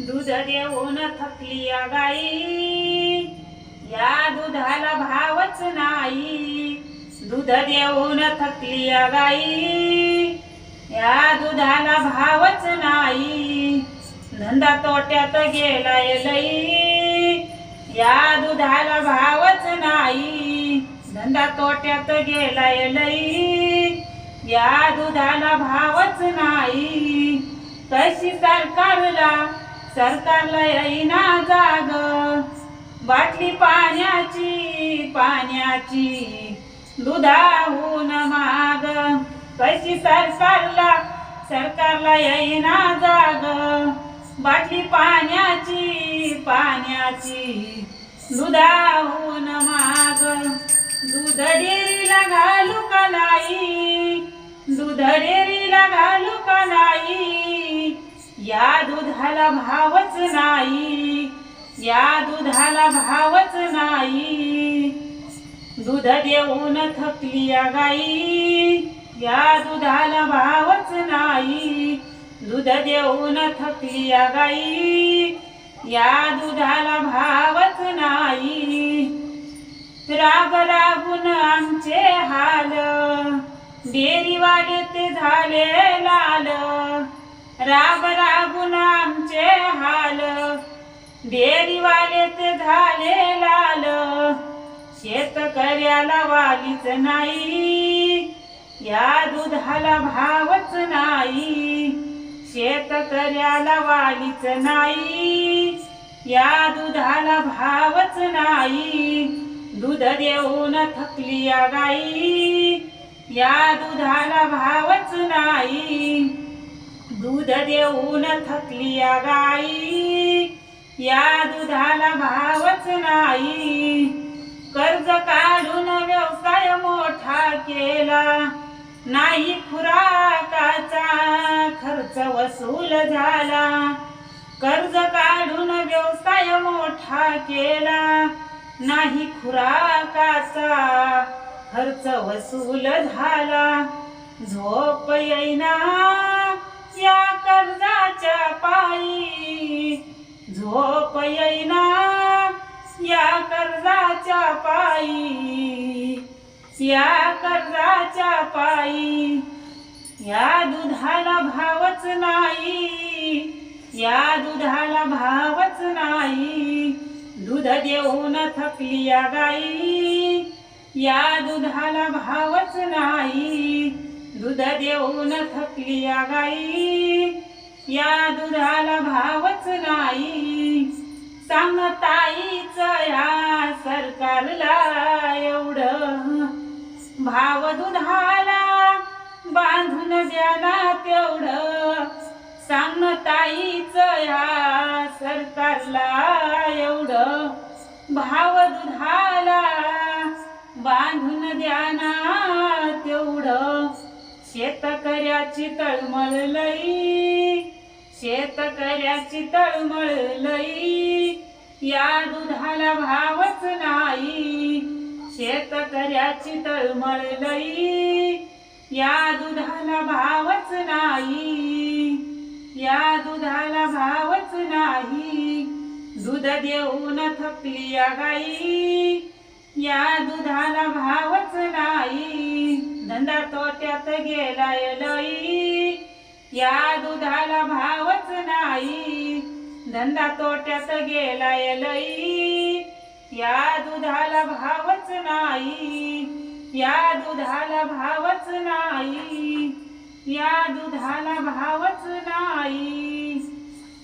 दूध देऊन थकली या गाई. या दुधाला भावच नाही. दूध देऊन थकली या गाई. या दुधाला भावच नाही. धंदा तोट्यात गेलाय लई. या दुधाला भावच नाही. धंदा तोट्यात गेलाय लई. या दुधाला भावच नाही तशी सरकारला सरकारला येईना जाग. बाटली पाण्याची पाण्याची दुधाहून माग. कशी सरकारला सरकारला येईना जाग. बाटली पाण्याची पाण्याची दुधाहून माग. दूध डेरीला घालू का नाही? दूध डेअरीला घालू का नाही? या दुधाला भावच नाही. या दुधाला भावच नाही. दूध देऊन थकली या गाई. या दुधाला भावच नाही. दूध देऊन थकली या गाई. या दुधाला भावच नाही. राग रागून आमचे हाल. डेरीवाले ते झाले लाल. राब राबून आमचे हाल. डेरीवाले ते झाले लाल. शेतकऱ्याला वालीच नाही. या दुधाला भावच नाही. शेतकऱ्याला वालीच नाही. या दुधाला भावच नाही. दूध देऊन थकली या गाई. या दुधाला भावच नाही. दूध देऊन थकली या गाई. या दुधाला भावच नाही. कर्ज काढून व्यवसाय मोठा केला. नाही खुराकाचा खर्च वसूल झाला. कर्ज काढून व्यवसाय मोठा केला. नाही खुराकाचा खर्च वसूल झाला. झोप येईना. कर्जाच्या पायी झोप येईना. या कर्जाच्या पायी या कर्जाच्या पायी या दुधाला भावच नाही या दुधाला भावच नाही. दूध देऊन थकली या गाई या दुधाला भावच नाही. दूध देऊन थकली या गाई या दुधाला भावच नाही. सांगताईच या सरकारला एवढं. भाव दुधाला बांधून द्या ना तेवढं. सांगताईच या सरकारला एवढं. भाव दुधाला बांधून द्या ना तेवढं. शेतकऱ्याची तळमळ लई. शेतकऱ्याची तळमळ लई. या दुधाला भावच नाही. शेतकऱ्याची तळमळ लई. या दुधाला भावच नाही. या दुधाला भावच नाही. दूध देऊन थकली या गाई. या दुधाला भावच नाही. धंदा तोट्यात गेलाय लई. या दुधाला भाव धंदा तोट्यात गेलाय लई. या दुधाला भावच नाही. या दुधाला भावच नाही. या दुधाला भावच नाही.